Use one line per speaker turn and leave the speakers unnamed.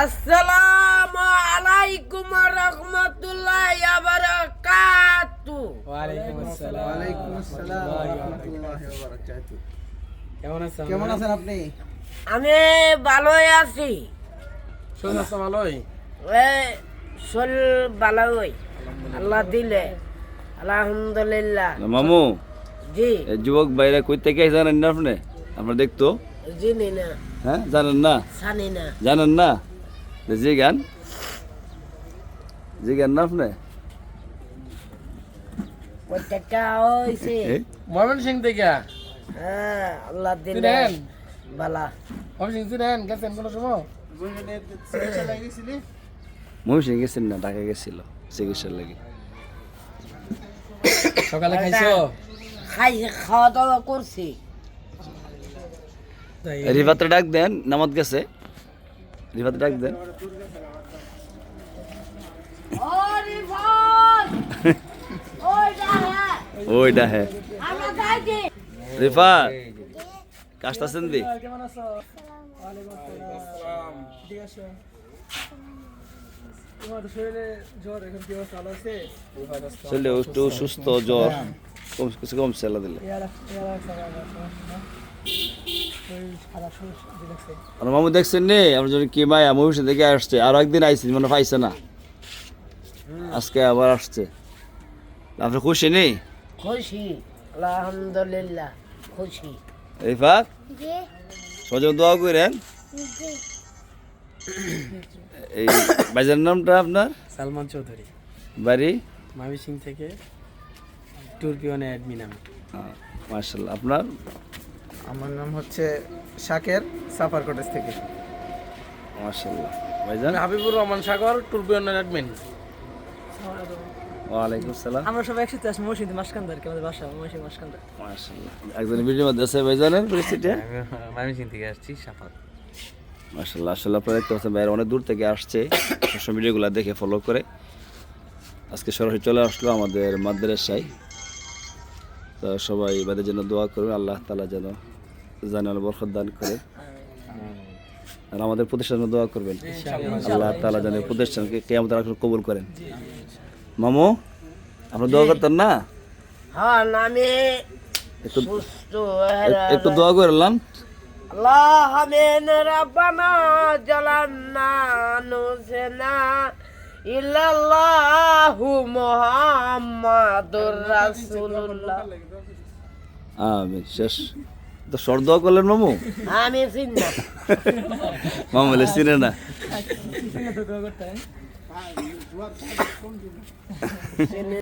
আসসালামু আলাইকুম রহমতুল্লাহ বারাকাতু।
ওয়ালাইকুম আসসালাম।
ওয়ালাইকুম আসসালাম রাহমাতুল্লাহি ওয়া বারাকাতুহু
কেমন আছেন?
কেমন আছেন আপনি?
আমি ভালোই আছি।
শরীর স্বাস্থ্য ভালোই।
শরীর ভালোই। আল্লাহ দিলে। আলহামদুলিল্লাহ।
মামু
জি।
যুবক বাইরে কই থেকে জানেন না আপনি? আপনার দেখতো?
জিনি না
হ্যাঁ জানেন না?
জানি না
জানেন না? জি গান জি গান না আপনি
প্রত্যেকটা হয়েছে
এই?
ময়মন সিং থেকে
হ্যাঁ আল্লাহ দিলে
চিনেন?
বালা
ময়মন সিং চিনেন গেছেন কোনো সময়?
চিকিৎসা লাগিয়েছিলি
গেছেন না ঢাকা গেছিল চিকিৎসার লাগে।
সকালে খাইছো?
খাই খাওয়া দাওয়া করছি
রিভাতে ডাক দেন নামাজ গেছে। রিভাতে ডাক দেন।
ওইটা হ্যাঁ।
হ্যাঁ। রিফাত কাজটা আছেন দি
শরীরে
সুস্থ জ্বর। কম কিছু কমছে আল্লাহ দিলে।
ইয়ারা ইয়ারা শরীর খারাপ শরীর লাগছে
আর মামু দেখছেন নি আমরা যদি কি মায়া মহিষে দেখে আসছে আরও একদিন আইসি মনে পাইছে না। আজকে আবার আসছে। আপনি খুশি নেই
খুশি আলহামদুলিল্লাহ খুশি।
রিফাত? সজন দোয়া করেন। এই বাজার নামটা আপনার?
সালমান চৌধুরী।
বাড়ি?
মামি সিং থেকে টুরপিওনে অ্যাডমিন আমি।
মার্শাল্লাহ আপনার?
আমার নাম হচ্ছে শাকের সাফার কটেজ থেকে।
মার্শাল্লাহ ভাইজান?
হাবিবুর রহমান সাগর টুরপিওনের অ্যাডমিন।
ওয়ালাইকুম সালাম।
আমরা সবাই একসাথে আসি মসজিদ মাসকান্দার কি আমাদের বাসা মসজিদ মাসকান্দার।
মার্শাল্লাহ একজন ভিডিওর মধ্যে আছে ভাইজানের পরিস্থিতি?
সিং থেকে আসছি সাফাত
মার্শাল্লাহ আসলে আপনারা দেখতে পাচ্ছেন বাইরে অনেক দূর থেকে আসছে। সবসময় ভিডিওগুলো দেখে ফলো করে। আজকে সরাসরি চলে আসলো আমাদের মাদ্রাসায়। তো সবাই এবারের জন্য দোয়া করবেন আল্লাহ তালা যেন জানাল বরকত দান করে। আর আমাদের প্রতিষ্ঠানে দোয়া করবেন। আল্লাহ তালা যেন প্রতিষ্ঠানকে কেমন তারা কবুল করেন। মামু আপনি দোয়া করতেন না?
হ্যাঁ আমি
একটু দোয়া করলাম
আল্লাহ আমিন রাব্বানা জালান্না নুসেনা ইল্লাল্লাহু মুহাম্মাদুর রাসূলুল্লাহ।
আমিন শেষ তো দোয়া করলেন মামু?
আমি চিন্তা
মামু বলে চিনে না।
চিনি